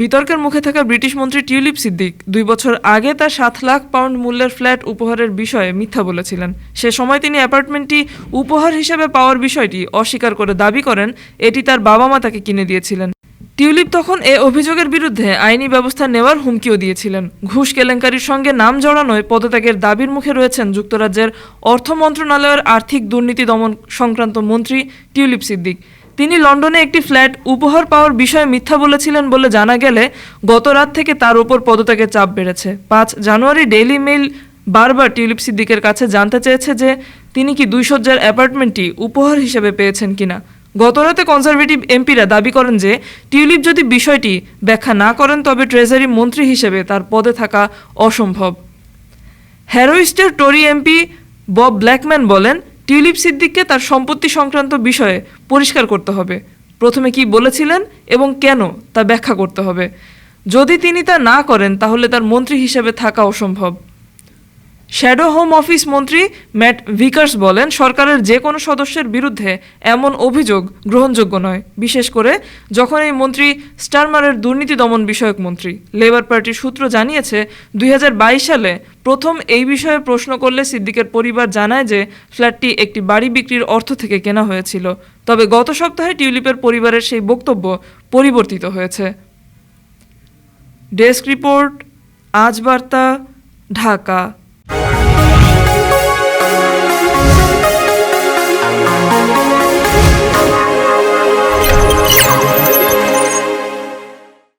বিতর্কের মুখে থাকা ব্রিটিশ মন্ত্রী টিউলিপ সিদ্দিক দুই বছর আগে তার সাত লাখ পাউন্ড মূল্যের ফ্ল্যাট উপহারের বিষয়ে মিথ্যা বলেছিলেন। সে সময় তিনি অ্যাপার্টমেন্টটি উপহার হিসেবে পাওয়ার বিষয়টি অস্বীকার করে দাবি করেন, এটি তার বাবা মা তাকে কিনে দিয়েছিলেন। টিউলিপ তখন এ অভিযোগের বিরুদ্ধে আইনি ব্যবস্থা নেওয়ার হুমকিও দিয়েছিলেন। ঘুষ কেলেঙ্কারির সঙ্গে নাম জড়ানোয় পদত্যাগের দাবির মুখে রয়েছেন যুক্তরাজ্যের অর্থ মন্ত্রণালয়ের আর্থিক দুর্নীতি দমন সংক্রান্ত মন্ত্রী টিউলিপ সিদ্দিক। তিনি লন্ডনে একটি ফ্ল্যাট উপহার পাওয়ার বিষয়ে মিথ্যা বলেছিলেন বলে জানা গেলে গত রাত থেকে তার উপর পদত্যাগের চাপ বেড়েছে। পাঁচ জানুয়ারি ডেইলি মেইল বারবার টিউলিপ সিদ্দিকের কাছে জানতে চেয়েছে যে তিনি কি দুই সজ্জার অ্যাপার্টমেন্টটি উপহার হিসেবে পেয়েছেন কিনা। গতরাতে কনজারভেটিভ এমপিরা দাবি করেন যে টিউলিপ যদি বিষয়টি ব্যাখ্যা না করেন তবে ট্রেজারি মন্ত্রী হিসেবে তার পদে থাকা অসম্ভব। হ্যারোইস্টের টরি এমপি বব ব্ল্যাকম্যান বলেন টিউলিপ সিদ্দিককে তার সম্পত্তি সংক্রান্ত বিষয়ে পরিষ্কার করতে হবে। প্রথমে কি বলেছিলেন এবং কেন তা ব্যাখ্যা করতে হবে। যদি তিনি তা না করেন, তাহলে তার মন্ত্রী হিসেবে থাকা অসম্ভব শ্যাডো হোম অফিস মন্ত্রী ম্যাট ভিকার্স বলেন, সরকারের যে কোনো সদস্যের বিরুদ্ধে এমন অভিযোগ গ্রহণযোগ্য নয়। বিশেষ করে যখন এই মন্ত্রী স্টারমারের দুর্নীতি দমন বিষয়ক মন্ত্রী। লেবার পার্টির সূত্র জানিয়েছে, দুই হাজার বাইশ সালে প্রথম এই বিষয়ে প্রশ্ন করলে সিদ্দিকের পরিবার জানায় যে ফ্ল্যাটটি একটি বাড়ি বিক্রির অর্থ থেকে কেনা হয়েছিল। তবে গত সপ্তাহে টিউলিপের পরিবারের সেই বক্তব্য পরিবর্তিত হয়েছে। ডেস্ক রিপোর্ট, আজ বার্তা, ঢাকা।